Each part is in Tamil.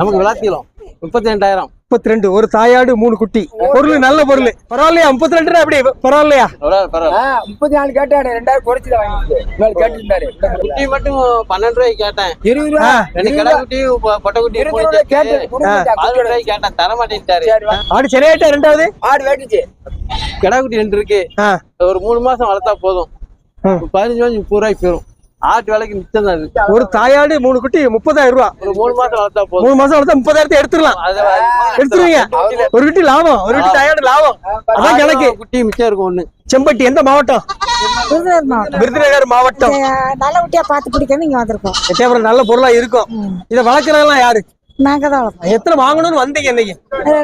நமக்கு விளாத்திக்கலாம் முப்பத்தி ரெண்டாயிரம். முப்பத்தி ரெண்டு ஒரு தாயாடு மூணு குட்டி. பொருள் நல்ல பொருள். பரவாயில்லையா? முப்பத்தி ரெண்டு அப்படி பரவாயில்லையா? பரவாயில்ல பரவாயில்ல. முப்பத்தி நாலு கேட்டாரு ரெண்டாயிரம் குறைச்சு தான் வாங்கிட்டு. கேட்டுருந்தாரு. குட்டி மட்டும் பன்னெண்டு ரூபாய்க்கு கேட்டேன். இருபது ரூபா ரெண்டு கடை குட்டி பொட்டை குட்டி பதினெட்டு ரூபாய்க்கு கேட்டேன் தர மாட்டேன்ட்டாரு. ஆடு சரியாயிட்டா ரெண்டாவது? ஆடு வேட்டுச்சு. கடை குட்டி ரெண்டு இருக்கு. ஒரு மூணு மாசம் வளர்த்தா போதும். பதினஞ்சு மாசம் முப்பது ரூபாய்க்கு போயிடும் ஆட்டு விலைக்கு மிச்சம் தான் ஒரு தாயாடு மூணு குட்டி முப்பதாயிரம் ரூபா. ஒரு மூணு மாசம் வளர்த்தா போதும். மூணு மாசம் வளர்த்தா முப்பதாயிரத்தை எடுத்துடலாம். அது எடுத்துருவீங்க. ஒரு குட்டி. லாபம். ஒரு குட்டி தாயாடு லாபம். அதான் கணக்கு. குட்டி மிச்சம் இருக்கும் ஒண்ணு. செம்பட்டி எந்த மாவட்டம்? விருதுநகர் மாவட்டம். நல்ல குட்டியா பார்த்து பிடிக்கணும் இங்க வந்திருக்கோம். எட்டயபுரம் நல்ல பொருளா இருக்கும். இதை வளர்க்கறதெல்லாம் யாரு? நாங்க தான் வளர்ப்போம். எத்தனை வாங்கணும்னு வந்தீங்க இன்னைக்கு?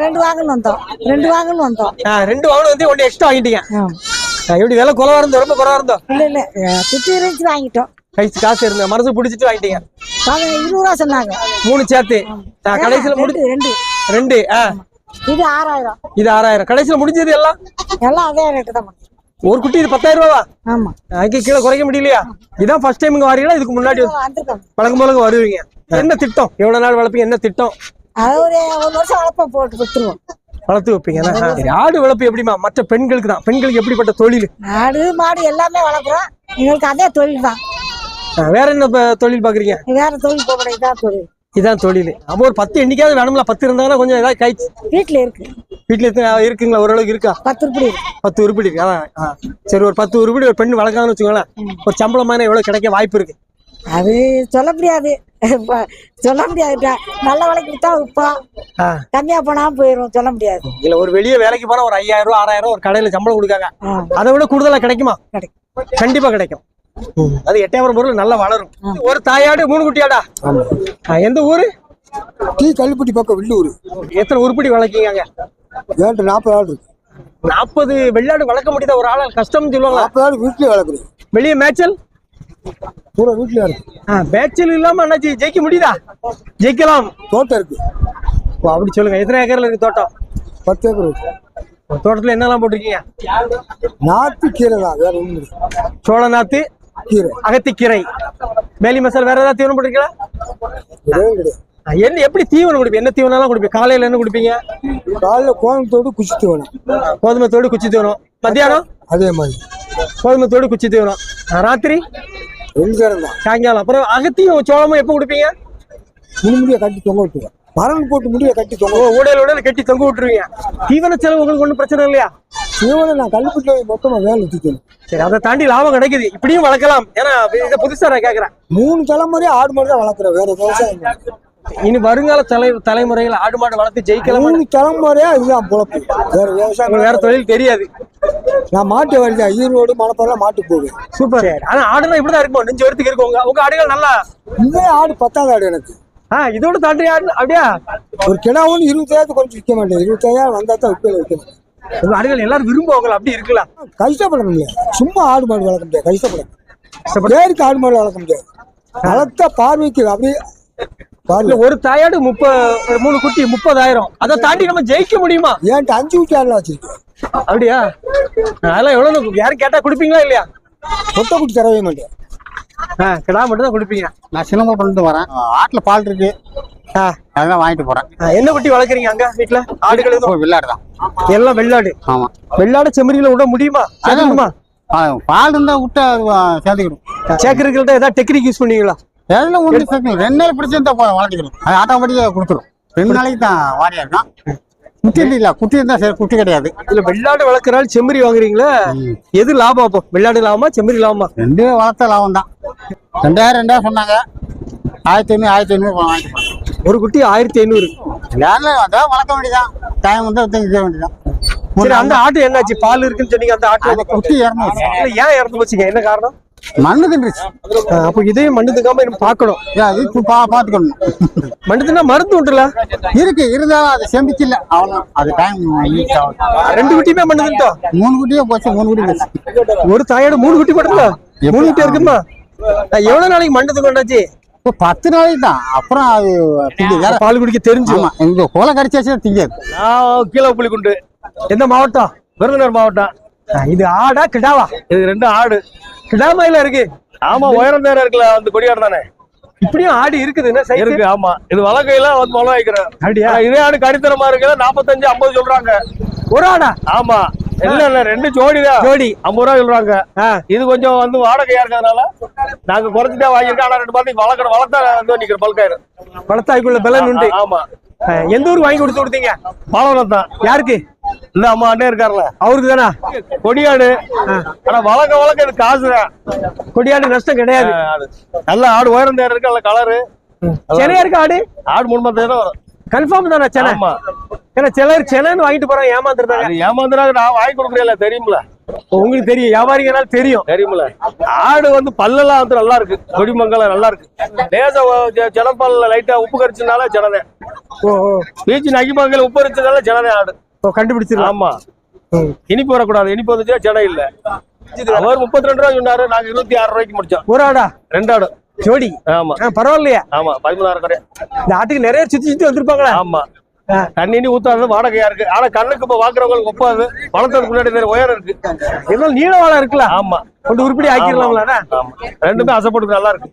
ரெண்டு வாங்கணும் வந்தோம். ரெண்டு வாங்கணும் வந்தோம். ஆ, ரெண்டு வாங்கணும் வந்து ஒன்று எக்ஸ்ட்ரா வாங்கிட்டீங்க. எப்படி விலை குறவா இருந்தோம் ரொம்ப குறவா இருந்தோம் இல்ல இல்ல. சுத்தி இருந்துச்சு வாங்கிட்டோம். கைச்சு காசு இருந்த மனசு பிடிச்சிட்டு வாங்கிட்டீங்க. வாங்க இருபது ரூபா சொன்னாங்க. மூணு சேர்த்து. கடைசியில முடி ரெண்டு. ரெண்டு ஆ. இது ஆறாயிரம். இது ஆறாயிரம். கடைசியில முடிஞ்சது எல்லாம்? எல்லாம் அதே ரேட்டு தான் ஒரு குட்டி இது பத்தாயிரம் ரூபாவா? ஆமா. அதுக்கு கீழே குறைக்க முடியலையா? இதான் ஃபர்ஸ்ட் டைம் இங்க வரீங்களா இதுக்கு முன்னாடி பழக்கம் போல வருவீங்க. என்ன திட்டம்? எவ்வளவு நாள் வளர்ப்பீங்க? என்ன திட்டம்? ஒரு ஒரு வருஷம் வளர்ப்போம் போட்டு கொடுத்துருவோம். வளர்த்து வைப்பீங்க ஆடு வளர்ப்பு எப்படிமா மற்ற பெண்களுக்கு தான். பெண்களுக்கு எப்படிப்பட்ட தொழில்? ஆடு மாடு எல்லாமே வளர்க்குறோம். எங்களுக்கு அதே தொழில் தான். வேற என்ன தொழில் பாக்குறீங்க? வேற தொழில் போகக்கூடாது இதான் தொழில். இதான் தொழில். அப்போ ஒரு பத்து எண்ணிக்காவது வேணும்ல? பத்து இருந்தாங்கன்னா கொஞ்சம் ஏதாவது கை வீட்டுல இருக்கு. வீட்டுல இருக்குங்களா? ஓரளவுக்கு இருக்கா? பத்து உருப்படி பத்து உருப்படி இருக்கு. அதான். சரி ஒரு பத்து உருப்படி ஒரு பெண் வளர்க்கான்னு வச்சுக்கோங்களேன். ஒரு சம்பளமான எவ்வளவு கிடைக்க வாய்ப்பு இருக்கு? அது சொல்ல முடியாது. சொல்ல முடியாது. நல்ல விலைக்கு வித்தா விற்போம். கம்மியா போனா போயிடும் சொல்ல முடியாது. இல்ல ஒரு வெளியே வேலைக்கு போனா ஒரு ஐயாயிரம் ரூபா ஆறாயிரம் ஒரு கடையில சம்பளம் கொடுக்காங்க. அதை விட கூடுதலா கிடைக்குமா? கிடைக்கும். கண்டிப்பா கிடைக்கும். அது எட்டாயிரம் பொருள் நல்லா வளரும். ஒரு தாயாடு மூணு குட்டியாடா? எந்த ஊரு? டீ கல்லுப்பட்டி பக்கம் வில்லூர். எத்தனை உருப்படி வளர்க்கீங்க ஏன்ட்டு நாற்பது ஆள் இருக்கு. நாற்பது வெள்ளாடு வளர்க்க முடியாத? ஒரு ஆள் கஷ்டம்னு சொல்லுவாங்களா? நாற்பது ஆள் வீட்லயே வளர்க்குறேன் வெளியே மேய்ச்சல்? பூரா வீட்லயே இருக்கு மேய்ச்சல் இல்லாம அண்ணாச்சி ஜெயிக்க முடியுதா? ஜெயிக்கலாம். தோட்டம் இருக்கு. ஓ, அப்படி சொல்லுங்க. எத்தனை ஏக்கர்ல இருக்கு தோட்டம்? பத்து ஏக்கர் இருக்கு. தோட்டத்துல என்னெல்லாம் போட்டிருக்கீங்க? நாத்து கீரை தான் வேற இல்லை. சோள நாத்து அகத்திக்கீரை வேலி மசால் வேற ஏதாவது தீவனம் போட்டிருக்கீங்களா? என்ன எப்படி தீவனம் குடிப்பீங்க? என்ன தீவனம்லாம் குடிப்பீங்க? காலையில என்ன குடிப்பீங்க? காலைல கோயம்புத்தோடு குச்சித்து வேணும் கோதுமை தோடு குச்சி தீவனம். மத்தியானம்? அதே மாதிரி. கோதுமை தோடு குச்சி தீவனம். ராத்திரி? சாயங்காலம். அப்புறம் அகத்தியும் சோளமும் எப்போ குடிப்பீங்க? முடி முடிய கட்டி தொங்க விட்டுருவேன். மரம் போட்டு முடிய கட்டி தொங்க ஊடையில ஊடையில கட்டி தொங்க விட்டுருவீங்க. தீவன செலவு உங்களுக்கு ஒன்றும் பிரச்சனை இல்லையா? இவனை நான் கல்லுப்பட்டியில் மொத்தமாக வேலை தூக்கணும் சரி அதை தாண்டி லாபம் கிடைக்குது. இப்படியும் வளர்க்கலாம். ஏன்னா இதை புதுசா நான் கேட்கறேன் மூணு தலைமுறையா ஆடு மாடு தான் வளர்க்குறேன். வேற விவசாயம். இனி வருங்கால தலை தலைமுறையில் ஆடு மாடு வளர்த்து ஜெயிக்கலாம்? மூணு தலைமுறையா இதுதான் பொழப்பு. வேற விவசாயம் வேற தொழில் தெரியாது. நான் மாட்டு வழிதான் ஈரோடு மணப்பாறைலாம் மாட்டுக்கு போவேன். சூப்பர். ஆனா ஆடுலாம் இப்படிதான் இருக்கும்? நெஞ்சு வரத்துக்கு இருக்கும் உங்க உங்க ஆடுகள் நல்லா? இதே ஆடு பத்தாவது ஆடு எனக்கு. ஆ இதோட தாண்டி ஆடு அப்படியா? ஒரு கிடா ஒன்று இருபத்தாயிரத்து கொஞ்சம் விற்க மாட்டேன். இருபத்தாயிரம் வந்தா தான் விற்கல உங்க ஆடுகள் எல்லாரும் விரும்புவாங்களா அப்படி இருக்கலாம் கஷ்டப்படணும் இல்லையா சும்மா ஆடு மாடு வளர்க்க முடியாது கஷ்டப்படும் பேருக்கு ஆடு மாடு வளர்க்க முடியாது. வளர்த்த பார்வைக்கு அப்படியே ஒரு தாயாடு முப்ப ஒரு மூணு குட்டி முப்பதாயிரம். அதை தாண்டி நம்ம ஜெயிக்க முடியுமா? ஏன்ட்டு அஞ்சு குட்டி ஆடுலாம் வச்சிருக்கேன் அப்படியா? அதெல்லாம் எவ்வளவு யாரும் கேட்டா கொடுப்பீங்களா இல்லையா? சொத்த குட்டி தரவே மாட்டேன். ஆ கிடா மட்டும் தான் கொடுப்பீங்க. நான் சிலம்பரத்துலேருந்து வரேன். ஆட்டில் பால் இருக்கு. அதெல்லாம் வாங்கிட்டு போறேன். என்ன குட்டி வளர்க்குறீங்க அங்க வீட்டுல ஆடுகள் விளையாடு தான். எல்லாம் வெள்ளாடு. ஆமா. வெள்ளாடு செம்மறியில விட முடியுமா? சேர்த்துக்கணுமா ஆ, பால் இருந்தா விட்டு சேர்த்துக்கிடும். சேர்க்கறதுக்கு ஏதாவது டெக்னிக் யூஸ் பண்ணுவீங்களா எதுல ஒன்று சேர்த்துக்கணும் ரெண்டு நாள் பிடிச்சிருந்தா போதும் வளர்த்துக்கணும் அது ஆட்டோமேட்டிக்காக கொடுத்துரும். ரெண்டு நாளைக்கு தான் வாரியா இருக்கான் குட்டி இல்ல குட்டி இருந்தா சரி குட்டி கிடையாது. இல்ல வெள்ளாடு வளர்க்கறாள் செம்மறி வாங்குறீங்களா? எது லாபம் அப்போ? வெள்ளாடு லாபமா செம்மறி லாபமா? ரெண்டுமே வளர்த்த லாபம் தான். ரெண்டாயிரம் ரெண்டாயிரம் சொன்னாங்க. ஆயிரத்தி ஐநூறு ஆயிரத்தி ஐநூறு வாங்கிட்டு ஒரு குட்டி ஆயிரத்தி ஐநூறு. அதான் வளர்க்க வேண்டியதான் டைம் வந்து தூக்கிக்க வேண்டியதான் சரி அந்த ஆட்டு என்னாச்சு? பால் இருக்குன்னு சொன்னீங்க அந்த ஆட்டு குட்டி இறந்து ஏன் இறந்து போச்சுங்க? என்ன காரணம்? மண்ணு தின்றுச்சு. அப்போ இதையும் மண்ணு தக்காம நம்ம பார்க்கணும். அது பா பார்த்துக்கணும். மண்ணு தின்னா மருந்து உண்டுல? இருக்கு இருந்தாலும் அது செம்பிச்சில்ல அவ்வளோ அது டைம் ரெண்டு குட்டியுமே மண்ணு தின்ட்டோம் மூணு குட்டியே போச்சு மூணு குட்டி போச்சு. ஒரு தாயோட மூணு குட்டி போட்டுல மூணு குட்டி இருக்குமா? எவ்வளவு நாளைக்கு மண்ணு தக்காண்டாச்சு இப்போ பத்து நாளைக்கு தான். அப்புறம் அது திங்க. வேற பால் குடிக்க தெரிஞ்சு. ஆமா. எங்க கோலை கடிச்சாச்சு திங்காது நான் கீழே புலிக்குண்டு. எந்த மாவட்டம்? விருதுநகர் மாவட்டம். இது ஆடா கிடாவா? இது ரெண்டு ஆடு. கிடாமையில இருக்கு? ஆமா உயரம் நேரம் இருக்குல்ல அந்த கொடியாடு தானே? இப்படியும் ஆடு இருக்குது என்ன இருக்கு ஆமா. இது வழக்கையெல்லாம் வந்து வளம் வைக்கிறேன். இதே ஆடு கடித்தனமா இருக்குது நாற்பத்தஞ்சு ஐம்பது சொல்றாங்க. ஒரு ஆடா? ஆமா. இல்ல இல்ல ரெண்டு ஜோடி தான் ஜோடி. ஐம்பது ரூபா சொல்றாங்க. இது கொஞ்சம் வந்து வாடகையா இருக்கிறதுனால நாங்க குறைச்சிட்டா வாங்கியிருக்கோம். ஆனா ரெண்டு பார்த்து வளர்க்குற வளர்த்தா வந்து நிக்கிற பல்காயிரு வளர்த்தாய்க்குள்ள பலன் உண்டு. ஆமா. எந்த ஊருக்கு வாங்கி கொடுத்து கொடுத்தீங்க? பாலவனம் தான். யாருக்கு? இந்த அம்மா அண்ணே இருக்காருல்ல. அவருக்கு தானா? கொடியாடு. ஆனா வளர்க்க வளர்க்க இது காசு தான். கொடியாடு நஷ்டம் கிடையாது. நல்ல ஆடு உயரம் தேர் இருக்கு நல்ல கலரு சென்னையா இருக்கு ஆடு? ஆடு மூணு தான் வரும். கன்ஃபார்ம் தானே சென்னை? ஏன்னா சிலர் சென்னைன்னு வாங்கிட்டு போறாங்க ஏமாந்துருந்தாங்க. ஏமாந்துறாங்க நான் வாங்கி கொடுக்குறேன் தெரியுமில. உங்களுக்கு தெரியும் வியாபாரிகனால தெரியும். தெரியுமில. ஆடு வந்து பல்லெல்லாம் வந்து நல்லா இருக்கு. கொடிமங்கலம் நல்லா இருக்கு. லேசா ஜனப்பல்ல லைட்டா உப்பு கரிச்சதுனால ஜனதே பீச்சு நகிமங்கல உப்பு கரிச்சதுனால ஜனதே ஆடு. ஓ கண்டுபிடிச்சிடலாம். ஆமா. இனிப்பு வரக்கூடாது. இனிப்பு வந்துச்சுன்னா ஜடம் இல்ல. அவர் முப்பத்தி ரெண்டு ரூபா சொன்னாரு நாங்க இருபத்தி ஆறு ரூபாய்க்கு முடிச்சோம். ஒரு ஆடா? ரெண்டு ஆடு. ஜோடி? ஆமா. பரவாயில்லையா. ஆமா பதிமூணாயிரம் கடை. இந்த ஆட்டுக்கு நிறைய சுத்தி சுத்தி வந்திருப்பாங்களா. ஆமா. தண்ணி ஊத்தாது வாடகையா இருக்கு. ஆனா கண்ணுக்கு இப்ப பாக்குறவங்களுக்கு ஒப்பாது. வளர்த்ததுக்கு முன்னாடி உயரம் இருக்கு. இருந்தாலும் நீள வாழை இருக்குல்ல? ஆமா. கொண்டு உருப்படி ஆக்கிடலாம்ல ரெண்டுமே அசைப்பட்டு நல்லா இருக்கு.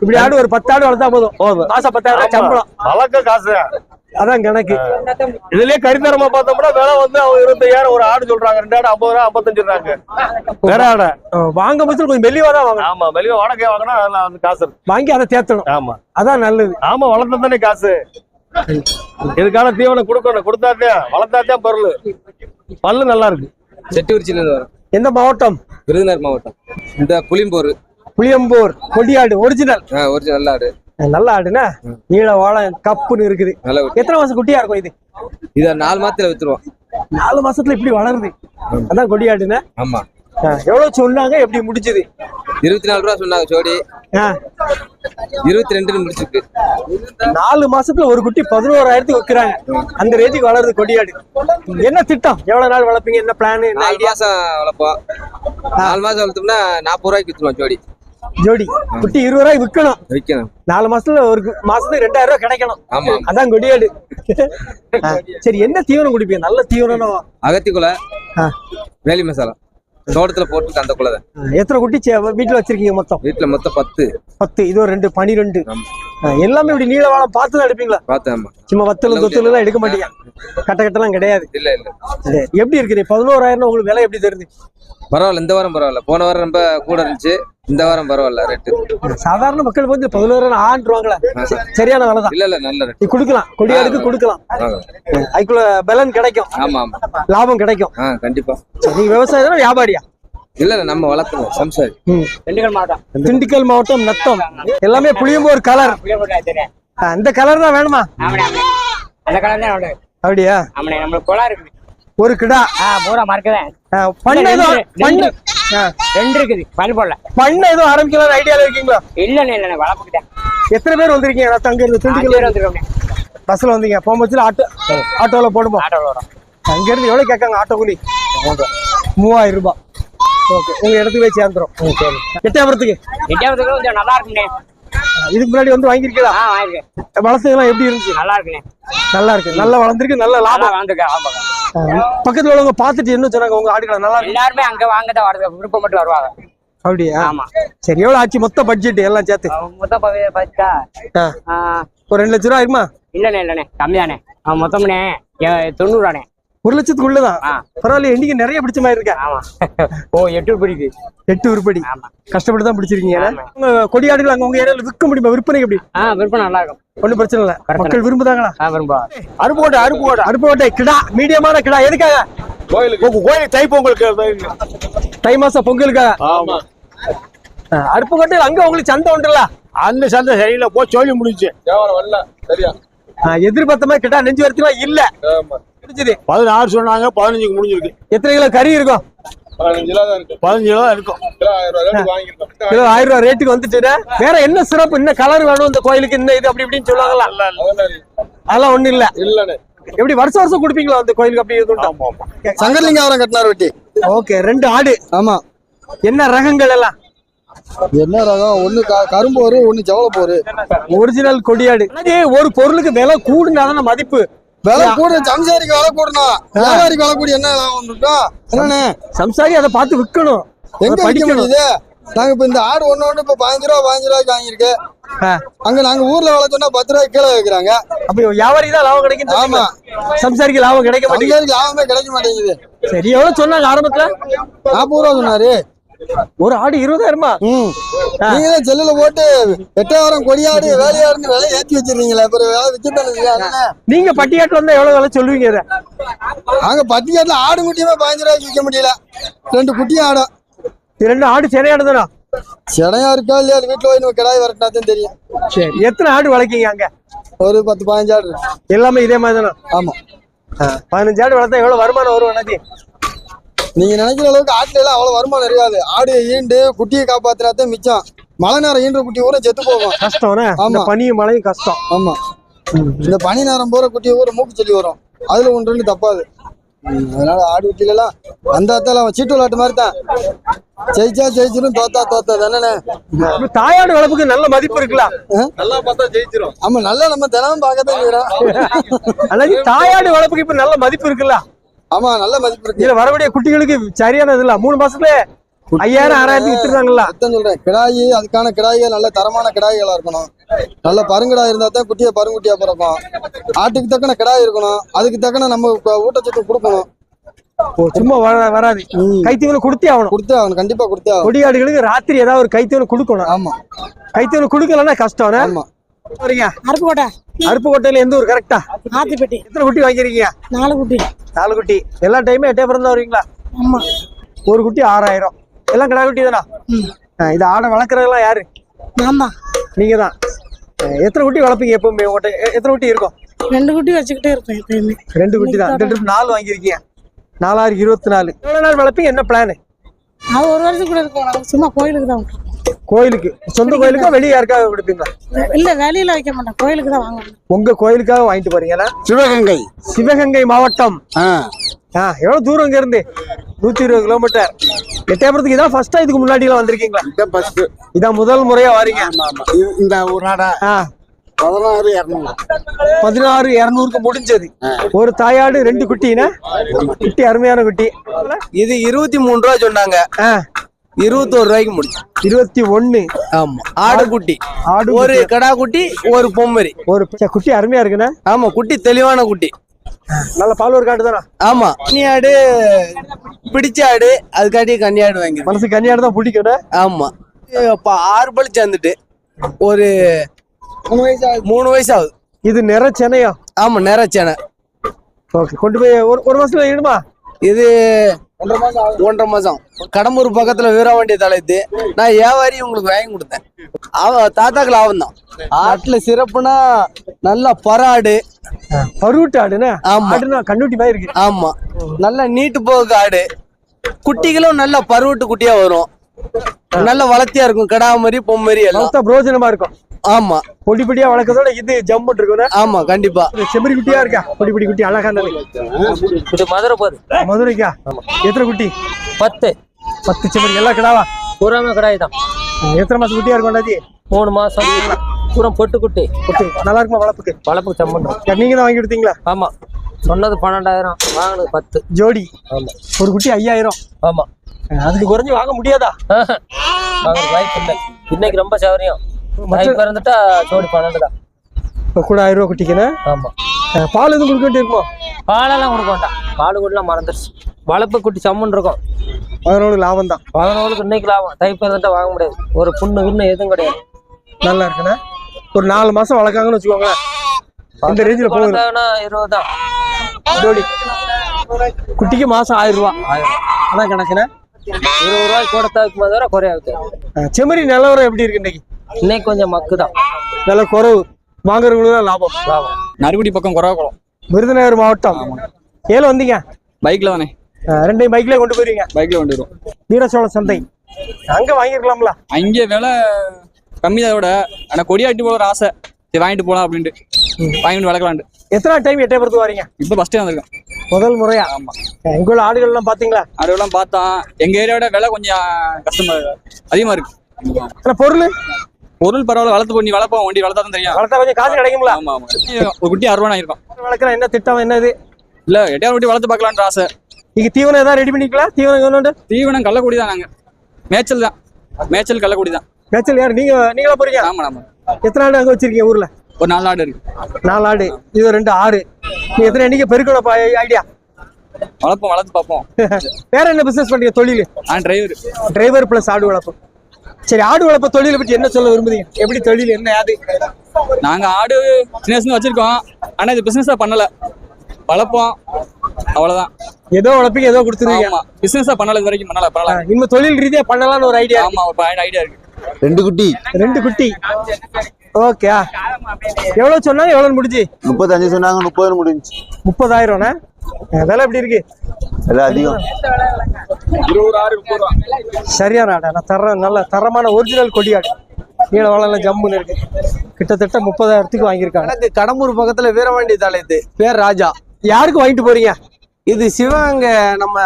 இப்படி ஆடு ஒரு பத்து ஆடு வளர்த்தா போதும். போதும். மாசம் பத்தாயிரம் சம்பளம். வளர்க்க காசு. அதான் கணக்கு. இதுலயே கடித்தரமா பார்த்தோம்னா விலை வந்து அவங்க இருபத்தையாயிரம் ஒரு ஆடு சொல்றாங்க. ரெண்டு ஆடு ஐம்பது ரூபா ஐம்பத்தஞ்சுறாங்க வேற ஆடை. வாங்க பட்சத்தில் கொஞ்சம் மெல்லிவா தான் வாங்கணும். ஆமா வெளியே வாடகை வாங்கினா அதுல வந்து காசு வாங்கி அதை தேத்தணும். ஆமா. அதான் நல்லது. ஆமா வளர்த்தா தானே காசு. இதுக்கான தீவனம் கொடுக்கணும்? கொடுத்தாத்தே வளர்த்தாத்தான் பொருள். பல்லு நல்லா இருக்கு செட்டுக்குறிச்சியிலேருந்து வரோம். எந்த மாவட்டம்? விருதுநகர் மாவட்டம். இந்த புளியம்பூர். புளியம்பூர் கொடியாடு ஒரிஜினல் ஒரிஜினல் ஆடு. நல்ல ஆடுனா நீள வாழை கப்புன்னு இருக்குது. எத்தனை மாசம் குட்டியா இருக்கும் இது? இதை நாலு மாதத்துல வித்துருவோம். நாலு மாசத்துல இப்படி வளருது. அதான் கொடியாடுனா ஆமா. எவ்வளவு சொன்னாங்க? எப்படி முடிஞ்சது? இருபத்தி நாலு ரூபா சொன்னாங்க ஜோடி. இருபத்தி ரெண்டுன்னு முடிச்சிருக்கு. நாலு மாசத்துல ஒரு குட்டி பதினோராயிரத்துக்கு வைக்கிறாங்க. அந்த ரேஞ்சுக்கு வளருது கொடியாடு. என்ன திட்டம்? எவ்வளவு நாள் வளர்ப்பீங்க? என்ன பிளான் என்ன நாலு மாசம் வளர்ப்போம். நாலு மாசம் வளர்த்தோம்னா நாற்பது ரூபாய்க்கு வித்துருவோம் ஜோடி. ஜோடி. குட்டி இருபது ரூபாய் விற்கணும். விற்கணும். நாலு மாசத்துல ஒரு மாசத்துக்கு ரெண்டாயிரம் ரூபாய் கிடைக்கணும். ஆமா. அதான் கொடியாடு. சரி என்ன தீவனம் குடிப்பீங்க? நல்ல தீவனம் அகத்திக்குலை ஆ. வேலி மசாலா. தோட்டத்துல போட்டு அந்த ஆ, எத்தனை குட்டி சே- வீட்டுல வச்சிருக்கீங்க மொத்தம்? வீட்டுல மொத்தம் பத்து. பத்து இது ஒரு ரெண்டு பனிரெண்டு. எல்லாமே இப்படி நீள வாழம் பார்த்து தான் எடுப்பீங்களா பார்த்தேன் சும்மா வத்தல தொத்துல எல்லாம் எடுக்க மாட்டீங்க. கட்ட கட்டெல்லாம் கிடையாது. இல்ல இல்ல. எப்படி இருக்குது? பதினோராயிரம் உங்களுக்கு விலை எப்படி தருது பரவாயில்ல இந்த வாரம் பரவாயில்ல. போன வாரம் ரொம்ப கூட இருந்துச்சு. இந்த வாரம் பரவாயில்ல ரேட்டு சாதாரண மக்கள் வந்து பதினோராயிரம் ஆண்டுருவாங்களா சரியான விலை தான் இல்ல இல்ல நல்ல ரேட் நீ கொடுக்கலாம். கொடியாடுக்கு கொடுக்கலாம். அதுக்குள்ள பலன் கிடைக்கும். ஆமா ஆமா. லாபம் கிடைக்கும். கண்டிப்பா. நீங்க விவசாயம் தானே வியாபாரியா? இல்ல இல்ல நம்ம வளர்க்கணும் சம்சாரி. திண்டுக்கல் மாவட்டம். திண்டுக்கல் மாவட்டம் நத்தம். எல்லாமே புளியம்போர் கலர். இந்த கலர் தான் வேணுமா? அந்த கலர் அப்படியா? ஒரு கிடா. பூரா எதுவும் ரெண்டு- பண்ணை இருக்குது போடல. பண்ணை எதுவும் ஆரம்பிக்கலாம் ஐடியால இருக்கீங்களா? இல்லண்ணே இல்லண்ணே வளர்ப்புக்கிட்டேன். எத்தனை பேர் வந்திருக்கீங்க? அங்க இருந்து திண்டுக்கல் வந்துருக்கோம் பஸ்ல வந்தீங்க. போகும்போது ஆட்டோ ஆட்டோல போடுமா? ஆட்டோவில் வரோம் அங்க இருந்து எவ்வளவு கேட்காங்க ஆட்டோ கூலி? மூவாயிரம் ரூபாய். ஓகே உங்க இடத்துக்கு போய் சேர்ந்துரும். சரி. எட்டாயிரத்துக்கு? எட்டாவதுக்கு கொஞ்சம் நல்லா இருக்குண்ணே இதுக்கு முன்னாடி வந்து ஆ வாங்கிருக்கேன் வளர்த்துக்கலாம் எப்படி இருந்துச்சு? நல்லா இருக்குண்ணே. நல்லா இருக்கு. நல்லா வளர்ந்துருக்கு நல்ல லாபம். ஆ, பக்கத்துல உள்ளவங்க பார்த்துட்டு என்ன சொன்னாங்க உங்க ஆடுகளை? நல்லா எல்லாருமே அங்க வாங்க தான் வருது விருப்பம் மட்டும் வருவாங்க. அப்படியா? ஆமா. சரி எவ்வளவு ஆச்சு? மொத்த பட்ஜெட் எல்லாம் சேர்த்து. ஆ, ஆ, ஒரு ரெண்டு லட்ச ரூபா ஆயிருமா? இல்லண்ணே இல்லண்ணே அவன் மொத்தம்ண்ணே தொண்ணூறாண்ணே. ஒரு லட்சத்துக்குள்ளதான். ஆ. பரவாயில்ல இன்னைக்கு நிறைய பிடிச்ச மாதிரி இருக்கா. ஆமா. ஓ எட்டு பிடிக்கு எட்டு உருப்படி. ஆமா. கஷ்டப்பட்டு தான் பிடிச்சிருக்கீங்க. கொடியாடுகள் அங்க உங்க ஏரியால விற்க முடியுமா? விற்பனை எப்படி? விருப்பம் நல்லா இருக்கும். ஒண்ணும் பிரச்சனை இல்ல. மக்கள் விரும்புதாங்களா? விரும்பா அருப்பு கோட்டை அருப்பு கோட்டை அருப்பு கோட்டை கிடா மீடியமான கிடா. எதுக்காக? கோயிலுக்கு. கோயில் தைப்பொங்கலுக்கு தை மாசம் பொங்கலுக்காக ஆமா. அருப்பு கோட்டையில் அங்க உங்களுக்கு சந்தை உண்டுல்ல? அந்த சந்தை சரியில்லை. போ சொல்லி முடிஞ்சு எதிர்பார்த்த மாதிரி கிடா நெஞ்சு வரத்துலாம் இல்ல. பதினாறு சொன்னாங்க பதினஞ்சுக்கு முடிஞ்சிருக்கு. எத்தனை கிலோ கறி இருக்கும்? பதினஞ்சு கிலோ தான் இருக்கும். கிலோ ஆயிரம் ரூபாய் ரேட்டுக்கு வந்துட்டு வேற என்ன சிறப்பு? என்ன கலர் வேணும் இந்த கோயிலுக்கு இந்த இது அப்படி இப்படின்னு சொல்லுவாங்களா? அதெல்லாம் ஒண்ணும் இல்ல. எப்படி வருஷம் வருஷம் கொடுப்பீங்களா அந்த கோயிலுக்கு அப்படி எதுவும் சங்கர்லிங்காவரம் கட்டினார் வெட்டி. ஓகே ரெண்டு ஆடு. ஆமா. என்ன ரகங்கள் எல்லாம்? என்ன ரகம்? ஒண்ணு க- கரும்போரு ஒண்ணு ஜவளப்போரு. ஒரிஜினல் கொடியாடு. ஒரு பொருளுக்கு விலை கூடுனாதான மதிப்பு? விலை கூட சம்சாரிக்கு விலை கூடணும் வியாபாரிக்கு விலை கூடி என்ன லாபம் இருக்கா என்னண்ணே? சம்சாரி அதை பார்த்து விற்கணும். எங்க முடியுது? நாங்க இப்ப இந்த ஆடு ஒண்ணு ஒண்ணு இப்ப பதினஞ்சு ரூபா பதினஞ்சு ரூபாய்க்கு வாங்கியிருக்கு. அங்க நாங்க ஊர்ல வளர்த்தோம்னா பத்து ரூபாய்க்கு கீழே வைக்கிறாங்க அப்ப வியாபாரிக்கு தான் லாபம் கிடைக்கும் ஆமா. சம்சாரிக்கு லாபம் கிடைக்க மாட்டேங்குது. லாபமே கிடைக்க மாட்டேங்குது. சரி எவ்வளவு சொன்னாங்க ஆரம்பத்துல? நாற்பது ரூபா சொன்னாரு. ஒரு ஆடு இருபதாயிரமா? ம். நீங்க தான் செல்லுல போட்டு எட்டாயிரம் கொடியாடு வேலையாடுன்னு விலை ஏத்தி வச்சிருக்கீங்களா அப்புறம் வேலை விற்கத்தானே நீங்க பட்டியாட்டு வந்தா எவ்வளவு விலை சொல்லுவீங்க இதை? நாங்க பத்தியாட்டுல ஆடு குட்டியுமே பதினஞ்சு ரூபாய்க்கு விற்க முடியல. ரெண்டு குட்டியும் ஆடும். ரெண்டு ஆடு சிறையாடு தானா? இருக்கா இல்லையா? வீட்டுல போய் கிடாய் வரட்டினா தான் தெரியும். சரி. எத்தனை ஆடு வளர்க்கீங்க அங்க? ஒரு பத்து பதினஞ்சு ஆடு. எல்லாமே இதே மாதிரி தானா? ஆமா. பதினஞ்சு ஆடு வளர்த்தா எவ்வளவு வருமானம் வரும் எனக்கு நீங்க நினைக்கிற அளவுக்கு ஆட்டுல எல்லாம் அவ்வளவு வருமானம் இருக்காது. ஆடு ஈண்டு குட்டியை காப்பாத்தினாதான் மிச்சம். மழை நேரம் ஈன்ற குட்டி ஊரை செத்து போகும். கஷ்டம்னா இந்த ஆமா. பனியும் மழையும் கஷ்டம். ஆமா. இந்த பனி நேரம் போற குட்டி ஊரை மூக்கு சொல்லி வரும். அதுல ஒன்று ரெண்டு தப்பாது. அதனால ஆடு குட்டில எல்லாம் வந்தாத்தால அவன் சீட்டு விளையாட்டு மாதிரி தான். ஜெயிச்சா ஜெயிச்சிடும் தோத்தா தோத்தா தானே தாயாடு வளர்ப்புக்கு நல்ல மதிப்பு இருக்குல்ல? நல்லா பார்த்தா ஜெயிச்சிரும். ஆமா நல்லா நம்ம தினமும் பார்க்கத்தான் தாயாடு வளர்ப்புக்கு இப்ப நல்ல மதிப்பு இருக்குல்ல? ஆமா நல்ல மதிப்பு இருக்கு. இதுல வரக்கூடிய குட்டிகளுக்கு சரியான இது இல்ல மூணு மாசத்துல ஐயாயிரம் ஆறாயிரத்துக்கு வித்துருந்தாங்கல்ல அதான் சொல்றேன். கிடாயி அதுக்கான கிடாய்கள் நல்ல தரமான கிடாய்களா இருக்கணும். நல்ல பருங்கிடாய் இருந்தா தான் குட்டியை பருங்குட்டியா பிறக்கும். ஆட்டுக்கு தக்கன கிடாய் இருக்கணும். அதுக்கு தக்கன நம்ம ஊட்டச்சத்து கொடுக்கணும். சும்மா வர- வராது. கைத்தீவனம் கொடுத்தே ஆகணும். கொடுத்தே ஆகணும். கண்டிப்பா கொடுத்தே ஆகணும். கொடியாடுகளுக்கு ராத்திரி ஏதாவது ஒரு கைத்தீவனம் கொடுக்கணும். ஆமா. கைத்தீவனம் கொடுக்கலன்னா கஷ்டம். ஆமா. வரீங்க? அருப்புக்கோட்டை அருப்புக்கோட்டையில எந்த ஊர்? கரெக்டா ஆத்திப்பட்டி. எத்தனை குட்டி வாங்கிருக்கீங்க நாலு குட்டி. நாலு குட்டி. எல்லா டைமும் எட்டே பிறந்தா வருவீங்களா? ஆமா. ஒரு குட்டி ஆறாயிரம். எல்லாம் கிடா குட்டி தானா? இது ஆடை வளர்க்குறதெல்லாம் யாரு? நான் தான் நீங்க தான். எத்தனை குட்டி வளர்ப்பீங்க எப்பவுமே? உங்கள்கிட்ட எத்தனை குட்டி இருக்கும்? ரெண்டு குட்டி வச்சுக்கிட்டே இருப்பேன் எப்பயுமே. ரெண்டு குட்டி தான். இந்த ட்ரிப் நாலு வாங்கியிருக்கீங்க. நாலாயிரம் இருபத்தி நாலு. எவ்வளவு நாள் வளர்ப்பீங்க? என்ன பிளான் அது ஒரு வருஷம் கூட இருக்கும். சும்மா கோயிலுக்கு தான் கோயிலுக்கு சொந்த கோயிலுக்கா வெளியே யாருக்காக கொடுப்பீங்களா? இல்ல வேலையில வைக்க மாட்டேன் கோயிலுக்கு தான் வாங்கணும் உங்க கோயிலுக்காக வாங்கிட்டு போறீங்களா? சிவகங்கை. சிவகங்கை மாவட்டம். எவ்வளவு தூரம் இங்க இருந்து நூத்தி இருபது கிலோமீட்டர் எட்டயபுரத்துக்கு இதான் ஃபர்ஸ்டா இதுக்கு முன்னாடி எல்லாம் வந்திருக்கீங்களா? இந்த பஸ் இதான் முதல் முறையா வாரீங்க. இந்த ஒரு நாடா பதினாறு இரநூறு. பதினாறு இருநூறுக்கு முடிஞ்சது. ஒரு தாயாடு ரெண்டு குட்டினா? குட்டி அருமையான குட்டி. இது இருபத்தி மூணு ரூபா சொன்னாங்க. இருபத்தோரு ரூபாய்க்கு முடிச்சு. இருபத்தி ஒண்ணு ஆமா. ஆடு குட்டி ஆடு ஒரு கடா குட்டி ஒரு பொம்மரி. ஒரு குட்டி அருமையா இருக்குண்ணே. ஆமா குட்டி தெளிவான குட்டி. நல்ல பால் ஒரு காட்டு தானே? ஆமா. கன்னி ஆடு பிடிச்ச ஆடு அதுக்காட்டி கன்னி ஆடு வாங்கி மனசு கன்னியாடு தான் பிடிக்கும் ஆமா. இப்ப ஆறு பழி சேர்ந்துட்டு ஒரு மூணு வயசு ஆகுது மூணு வயசு ஆகுது இது நிற சென்னையா ஆமா நிறச்சேனை ஓகே கொண்டு போய் ஒரு ஒரு மாசத்துல இடுமா? இது ஒன்றரை மாசம் கடம்பூர் பக்கத்துல வீரவாண்டி தலைத்து. நான் வியாபாரி உங்களுக்கு வாங்கி கொடுத்தேன். அவ தாத்தாக்கு லாபம் தான் ஆட்டுல சிறப்புனா நல்ல பராடு. பருவட்டு ஆடுண்ணே ஆமா. ஆடுனா கண்ணுட்டி மாதிரி இருக்கு. ஆமா. நல்ல நீட்டு போக்கு ஆடு. குட்டிகளும் நல்ல பருவட்டு குட்டியா வரும். நல்ல வளர்த்தியா இருக்கும். கடா மாதிரி பொம்மரி எல்லாம். பிரோஜனமா இருக்கும். ஆமா. பொடி பொடியா வளர்க்கறதோட இது ஜம்முன் இருக்குண்ணே ஆமா கண்டிப்பா. செம்மறி குட்டியா இருக்கா? பொடி பொடி குட்டி அழகா இது மதுரை போகுது மதுரைக்கா? எத்தனை குட்டி? பத்து. பத்து செம்மறி எல்லாம் கிடாவா? பூராமே கடாய் தான். எத்தனை மாசம் குட்டியா இருக்கும் அண்ணாச்சி மூணு மாசம். பூரா பொட்டு குட்டி. குட்டி. நல்லா இருக்குமா வளர்ப்புக்கு? வளர்ப்புக்கு சம்பந்தம் நீங்க தான் வாங்கி கொடுத்தீங்களா ஆமா. சொன்னது பன்னெண்டாயிரம் வாங்கினது பத்து. ஜோடி. ஆமா. ஒரு குட்டி ஐயாயிரம். ஆமா. அதுக்கு குறைஞ்சு வாங்க முடியாதா? வாங்க வாய்ப்பு இல்லை. இன்னைக்கு ரொம்ப சௌரியம் மற்ற- பிறந்துட்டா ஜோடி பன்னெண்டு தான். கூட ஆயிரம் ரூபாய் குட்டிக்குன்னு? ஆமா. அஹ் பால் எதுவும் கொடுக்க வேண்டியிருக்குமோ? பாலெல்லாம் கொடுக்க வேண்டாம். பால் கூடலாம் மறந்துடுச்சு வளர்ப்பு குட்டி சம்மன் இருக்கும். அதனோட லாபம் தான். பதினோருக்கு இன்னைக்கு லாபம். தை பிறந்துட்டா வாங்க முடியாது. ஒரு புண்ணு கிண்ணு எதுவும் கிடையாது. நல்லா இருக்குண்ணே. ஒரு நாலு மாசம் வளர்க்காங்கன்னு வச்சுக்கோங்களேன். இந்த ரேஞ்சில் போகுது. வளர்த்தாங்கன்னா இருபது தான். ஜோடி. குட்டிக்கு மாசம் ஆயிரம் ரூபா. அதான் கணக்குண்ணே. இருபது ரூபாய்க்கு கொடுத்தாக்கு மாதிரி குறையாது. அஹ் செம்மறி நிலவரம் எப்படி இருக்கு இன்னைக்கு? இன்னைக்கு கொஞ்சம் மக்கு தான் விலை குறவு. வாங்குறவங்களுக்கு தான் லாபம். லாபம். நறுக்குடி பக்கம் குறவக்குளம். விருதுநகர் மாவட்டம். ஏழு வந்தீங்க? பைக்ல தானே. அஹ் ரெண்டையும் பைக்லயே கொண்டு போயிருவீங்க. பைக்ல வந்துடும் வீரசோழ சந்தை. அங்க வாங்கிருக்கலாம்ல அங்கே விலை கம்மி தான் விட. ஆனா கொடியாட்டி போல ஒரு ஆசை. சரி வாங்கிட்டு போலாம் அப்படின்ட்டு. வாங்கிட்டு வளர்க்கலான்ட்டு. எத்தனை டைம் எட்டயபுரத்துக்கு வரீங்க? இப்போ ஃபர்ஸ்ட் டைம் வந்திருக்கேன். முதல் முறையா? ஆமா. இங்க உள்ள ஆடுகள் எல்லாம் பாத்தீங்களா அதெல்லாம் பார்த்தா எங்க ஏரியாவோட விலை கொஞ்சம் கஷ்டமா அதிகமா இருக்கு. ஆனா பொருள்? பொருள் பரவாயில்ல வளர்த்து பண்ணி வளர்ப்போம் வண்டி வளர்த்தா தான் தெரியும். வளர்த்தா கொஞ்சம் காசு கிடைக்கும்ல? ஆமா ஆமா. ஒரு குட்டி அறுபது ரூபா இருக்கும் வளர்க்குற என்ன திட்டம் என்ன இது இல்ல எட்டையாவது குட்டி வளர்த்து பார்க்கலான்ற ஆசை. நீங்க தீவனம் ஏதாவது ரெடி பண்ணிக்கலாம் தீவனம் தீவனம் கள்ளக்குடி தான் நாங்க. மேய்ச்சல் தான். மேய்ச்சல் கள்ளக்குடி தான். மேச்சல் யார்? நீங்க நீங்களா போறீங்க? ஆமா ஆமா. எத்தனை ஆடு அங்க வச்சிருக்கீங்க ஊர்ல? ஒரு நாலு ஆடு இருக்கு. நாலு ஆடு. இது ரெண்டு ஆறு. நீ எத்தனை எண்ணிக்கை பெருக்கணும் ஐடியா. வளர்ப்போம் வளர்த்து பார்ப்போம். வேற என்ன பிசினஸ் பண்றீங்க தொழில்? நான் டிரைவர் டிரைவர் பிளஸ் ஆடு வளர்ப்பு. சரி ஆடு வளர்ப்பு தொழிலை பற்றி என்ன சொல்ல விரும்புறீங்க? எப்படி தொழில் என்ன யாது நாங்க ஆடு சின்ன வயசுல வச்சிருக்கோம். ஆனா இது பிசினஸா பண்ணல. வளர்ப்போம். அவ்வளவுதான். ஏதோ வளர்ப்பீங்க ஏதோ கொடுத்துருவீங்க. பிசினஸா பண்ணல இது வரைக்கும் பண்ணல பண்ணலாம் இன்னும் தொழில் ரீதியா பண்ணலாம்னு ஒரு ஐடியா ஆமா ஒரு ஐடியா இருக்கு. ரெண்டு குட்டி. ரெண்டு குட்டி. ஓகே எவ்வளவு சொன்னாங்க? எவ்வளவு முடிஞ்சு? முப்பத்தஞ்சு சொன்னாங்க முப்பது முடிஞ்சு. முப்பதாயிரம்ண்ணே விலை எப்படி இருக்கு? எல்லாம் அதிகம். சரியான ஆடா. நான் தர நல்ல தரமான ஒரிஜினல் கொடியாடு. நீல வளம் ஜம்முன்னு இருக்கு. கிட்டத்தட்ட முப்பதாயிரத்துக்கு வாங்கியிருக்காங்க. எனக்கு கடம்பூர் பக்கத்துல வீரவாண்டி தாளையத்து பேர் ராஜா. யாருக்கு வாங்கிட்டு போறீங்க? இது சிவகங்க நம்ம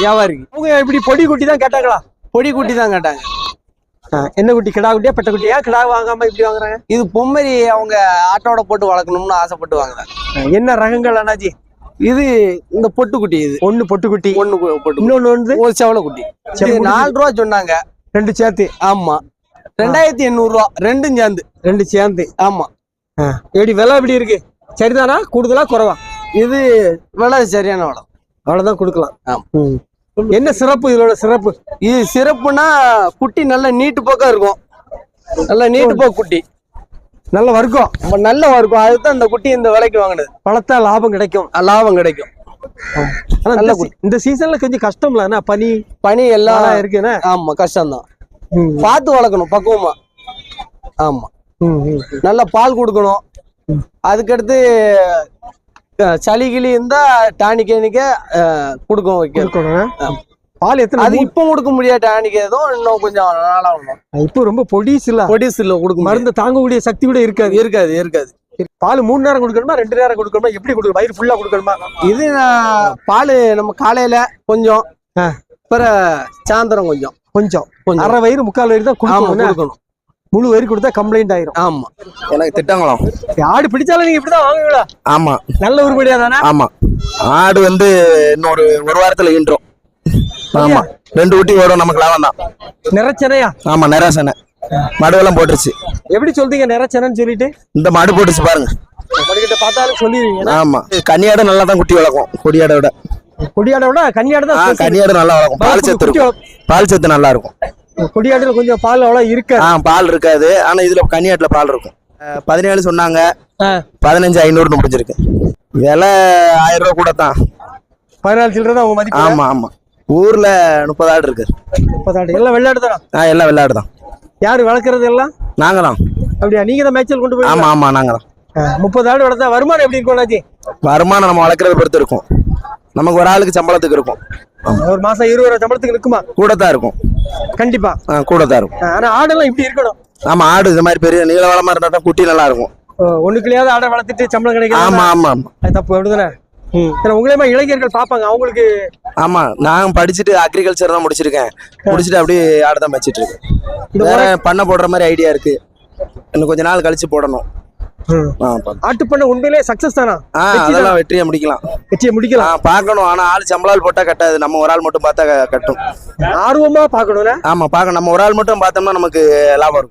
வியாபாரிக்கு அவங்க இப்படி பொடி குட்டி தான் கேட்டாங்களா? பொடி குட்டி தான் கேட்டாங்க. என்ன குட்டி கிடா குட்டியா பெட்ட குட்டியா? கிடா வாங்காம இப்படி வாங்குறாங்க? இது பொம்மரி அவங்க ஆட்டோட போட்டு வளர்க்கணும்னு ஆசைப்பட்டு வாங்குறாங்க. என்ன ரகங்கள் அண்ணாஜி இது இந்த பொட்டு குட்டி இது. ஒண்ணு பொட்டு குட்டி. ஒண்ணு கு- பொட்டு. இன்னொன்னு வந்து ஒரு செவல குட்டி. நாலு ரூபா சொன்னாங்க. ரெண்டு சேர்த்து. ஆமா. ரெண்டாயிரத்தி எண்ணூறு ரூபா. ரெண்டும் சேர்ந்து. ரெண்டு சேர்ந்து. ஆமா. எப்படி விலை எப்படி இருக்கு? சரிதானா? கூடுதலா குறைவா? இது விலை சரியான விலை. அவ்வளவுதான் கொடுக்கலாம். ஆமா. என்ன சிறப்பு இதோட சிறப்பு? இது சிறப்புனா குட்டி நல்ல நீட்டு போக்கா இருக்கும். நல்ல நீட்டு போக்கு குட்டி. நல்ல வர்க்கம். நல்லா இருக்கும் அதுதான் இந்த குட்டி இந்த விலைக்கு வாங்கினது. பழத்தா லாபம் கிடைக்கும். லாபம் கிடைக்கும். நல்ல இந்த சீசன்ல கொஞ்சம் கஷ்டம்ல பனி? பனி எல்லாம் மழை இருக்குண்ணே ஆமா கஷ்டம்தான். பார்த்து வளர்க்கணும் பக்குவமா. ஆமா. நல்ல பால் கொடுக்கணும். அதுக்கடுத்து சளி கிளி இருந்தா டானிக் கேனிக்க கொடுக்கும் வைக்க. கொடுக்கணும். பால் எத்தனை அது இப்போ கொடுக்க முடியாது டானிக் எதுவும் இன்னும் கொஞ்சம் நாளாகணும் இப்போ ரொம்ப பொடிஸ் இல்ல. பொடிசில் கொடுக்க மருந்து மருந்து தாங்கக்கூடிய சக்தி கூட இருக்காது. இருக்காது இருக்காது. பால் மூணு நேரம் கொடுக்கணுமா ரெண்டு நேரம் கொடுக்கணுமா எப்படி கொடுக்கணும் வயிறு ஃபுல்லா கொடுக்கணுமா? இது பால் நம்ம காலையில கொஞ்சம். அப்புறம் சாயந்தரம் கொஞ்சம். கொஞ்சம். அரை வயிறு முக்கால் வயிறு தான் கொடுக்கணும். முழு வயிறு கொடுத்தா கம்ப்ளைண்ட் ஆயிரும். ஆமா. எனக்கு திட்டங்குளம் ஆடு பிடிச்சாலும் நீங்க இப்படிதான் வாங்குவீங்களா? ஆமா. நல்ல உருப்படியா தானே? ஆமா. ஆடு வந்து இன்னொரு ஒரு வாரத்துல ஈன்றோம். ஆமா. ரெண்டு குட்டி ஓடும் நமக்கு லாபம் தான். நிறச்சனையா? ஆமா நிராசனை மடுவெல்லாம் போட்டுருச்சு. எப்படி சொல்றீங்க நிறச்சனைன்னு சொல்லிட்டு? இந்த மாடு போட்டுச்சு பாருங்க. நம்மகிட்ட பார்த்தாலும் சொல்லிடுவீங்க ஆமா. கன்னியாடு நல்லா தான் குட்டி வளர்க்கும் கொடியாடை விட. கொடியாடை விட கன்னியாடு தான். கன்னியாடு நல்லா வளர்க்கும். பால் சத்து பால் சத்து நல்லா இருக்கும். கொடியாடுல கொஞ்சம் பால் அவ்வளவு இருக்க. ஆ பால் இருக்காது. ஆனா இதுல கன்னியாட்டுல பால் இருக்கும். பதினேழு சொன்னாங்க. பதினஞ்சு ஐநூறுன்னு முடிஞ்சிருக்கு. விலை ஆயிரம் ரூபா கூட தான். பதினாலு சில்லறை தான் உங்க மதிப்பு? ஆமா ஆமா. ஊர்ல முப்பது ஆடு இருக்கு. முப்பதாடு. எல்லாம் வெள்ளாடு தானா? ஆ எல்லாம் விளையாடு தான். யாரு வளர்க்கறது எல்லாம்? நாங்க தான். அப்படியா? நீங்க தான் மேய்ச்சல் கொண்டு போய் ஆமா ஆமா நாங்க தான். முப்பது ஆடு வளர்த்தா வருமானம் எப்படி இருக்கும் அண்ணாச்சி? வருமானம் நம்ம வளர்க்கறத பொறுத்து இருக்கும். நமக்கு ஒரு ஆளுக்கு சம்பளத்துக்கு இருக்கும். ஒரு மாசம் இருபது ரூபா சம்பளத்துக்கு நிற்குமா கூட தான் இருக்கும். கண்டிப்பா. கூட தான் இருக்கும். ஆனா ஆடெல்லாம் இப்படி இருக்கணும். ஆமா ஆடு இது மாதிரி பெரிய நீள வளமா இருந்தா குட்டி நல்லா இருக்கும். ஒண்ணுக்குள்ளேயாவது ஆடை வளர்த்துட்டு சம்பளம் கிடைக்கும் ஆமா ஆமா ஆமா. அது தப்பு அப்படிதானே? சரி உங்களே மாதிரி இளைஞர்கள் பார்ப்பாங்க அவங்களுக்கு ஆமா நான் படிச்சுட்டு அக்ரிகல்ச்சர் தான் முடிச்சிருக்கேன். முடிச்சுட்டு அப்படியே ஆடு தான் வச்சிட்டு இருக்கேன். பண்ண போடுற மாதிரி ஐடியா இருக்கு. இன்னும் கொஞ்ச நாள் கழிச்சு போடணும். ஆ, பா- ஆட்டு பண்ண உண்மையிலே சக்சஸ் தானா? அதெல்லாம் வெற்றியா முடிக்கலாம். வெற்றியை முடிக்கலாம். பார்க்கணும். ஆனா ஆள் சம்பளால் போட்டா கட்டாது. நம்ம ஒரு ஆள் மட்டும் பார்த்தா கட்டும். ஆர்வமா பார்க்கணும்ல? ஆமா பார்க்கணும். நம்ம ஒரு ஆள் மட்டும் பார்த்தோம்னா நமக்கு லாபம் இருக்கும்